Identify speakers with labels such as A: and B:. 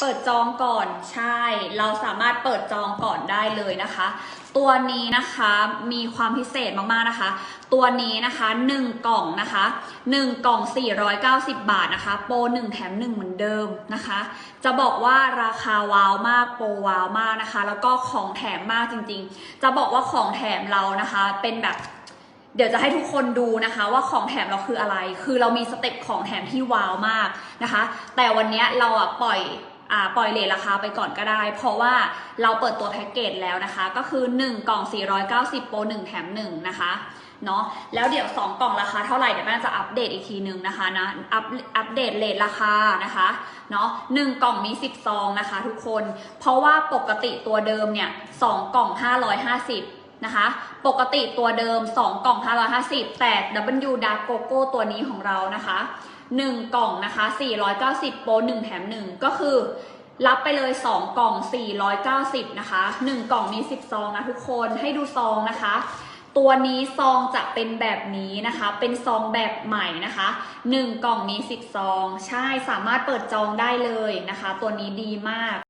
A: เปิดจองก่อนใช่ เราสามารถเปิดจองก่อนได้เลยนะคะ ตัวนี้นะคะมีความพิเศษมากๆนะคะ ตัวนี้นะคะ 1 กล่องนะคะ 1 กล่อง 490 บาทนะคะ โปร 1 แถม 1 เหมือนเดิมนะคะ จะบอกว่าราคาว้าวมากโปรว้าวมากนะคะ แล้วก็ของแถมมากจริงๆ จะบอกว่าของแถมเรานะคะ เป็นแบบเดี๋ยวจะให้ทุกคนดูนะคะว่าของแถมเราคืออะไร คือเรามีสเต็ปของแถมที่ว้าวมากนะคะ แต่วันเนี้ยเราอะปล่อย ปล่อยเลทราคาไปก่อนก็ได้ เพราะว่าเราเปิดตัวแพ็กเกจแล้วนะคะ ก็คือ 1 กล่อง 490 โปร 1 แถม 1 นะคะเนาะแล้วเดี๋ยว 2 กล่องราคาเท่าไหร่เดี๋ยวแม่จะอัปเดตอีกทีนึงนะคะนะอัปอัปเดตเลทราคานะคะเนาะหนึ่งกล่องมี 10 ซองนะคะทุกคน เพราะว่าปกติตัวเดิมเนี่ย2กล่อง 550 นะคะ ปกติตัวเดิม 2 กล่อง 550 แต่ W Dark Coco ตัวนี้ของเรานะคะ 1 กล่องนะคะ 490 โปร1 แถม 1 ก็คือ รับไปเลย 2 กล่อง 490 นะคะ 1 กล่องมี 10 ซองนะทุกคนให้ดูซองนะคะตัวนี้ซองจะเป็นแบบนี้นะคะ เป็นซองแบบใหม่นะคะ 1 กล่องมี 10 ซอง ใช่ สามารถเปิดจองได้เลยนะคะ ตัวนี้ดีมาก